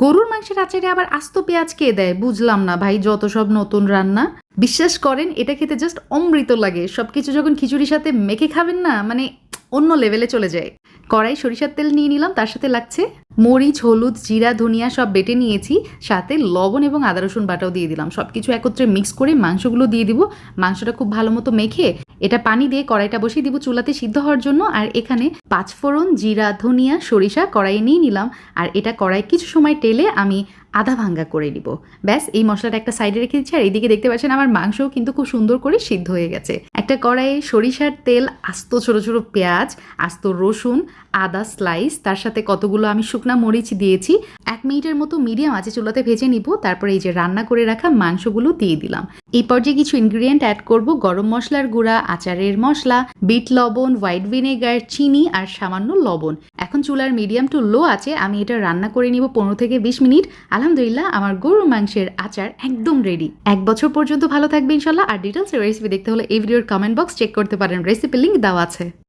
গরুর মাংসের আচারে আবার আস্ত পেঁয়াজ কে দেয়? বুঝলাম না ভাই, যত সব নতুন রান্না। বিশ্বাস করেন, এটা খেতে জাস্ট অমৃত লাগে। সব কিছু যখন খিচুড়ির সাথে মেখে খাবেন না মানে অন্য লেভেলে চলে যায়। কড়াই সরিষার তেল নিয়ে নিলাম, তার সাথে লাগছে মরিচ, হলুদ, জিরা, ধনিয়া সব বেটে নিয়েছি, সাথে লবণ এবং আদা, রসুন বাটাও দিয়ে দিলাম। সব কিছু একত্রে মিক্স করে মাংসগুলো দিয়ে দিব। মাংসটা খুব ভালো মতো মেখে এটা পানি দিয়ে কড়াইটা বসিয়ে দিব চুলাতে সিদ্ধ হওয়ার জন্য। আর এখানে পাঁচফোড়ন, জিরা, ধনিয়া, সরিষা কড়াইয়ে নিয়ে নিলাম। আর এটা কড়াই কিছু সময় টেলে আমি আধা ভাঙ্গা করে নিব। ব্যাস, এই মশলাটা একটা সাইডে রেখে দিচ্ছি, আর এইদিকে দেখতে পাচ্ছেন আমার মাংসও কিন্তু খুব সুন্দর করে সিদ্ধ হয়ে গেছে। একটা কড়াইয়ে সরিষার তেল, আস্ত ছোট ছোট পেঁয়াজ, আস্ত রসুন, আদা স্লাইস তার সাথে কতগুলো আমি শুকনা মরিচ দিয়েছি এক মিনিটের মতো মিডিয়াম আছে চুলাতে ভেজে নিব, তারপরে এই যে রান্না করে রাখা মাংসগুলো দিয়ে দিলাম। এই পর্যায়ে কিছু ইনগ্রিডিয়েন্ট অ্যাড করব, গরম মশলার গুঁড়া, আচারের মশলা, বিট লবণ হোয়াইট ভিনেগার চিনি আর সামান্য লবণ। এখন চুলার মিডিয়াম টু লো আছে আমি এটা রান্না করে নিব পনেরো থেকে বিশ মিনিট। আলহামদুলিল্লাহ, আমার গরুর মাংসের আচার একদম রেডি এক বছর পর্যন্ত ভালো থাকবে ইনশাল্লাহ। আর ডিটেলস রেসিপি দেখতে হলে এই ভিডিওর কমেন্ট বক্স চেক করতে পারেন। রেসিপি লিঙ্ক দেওয়া আছে।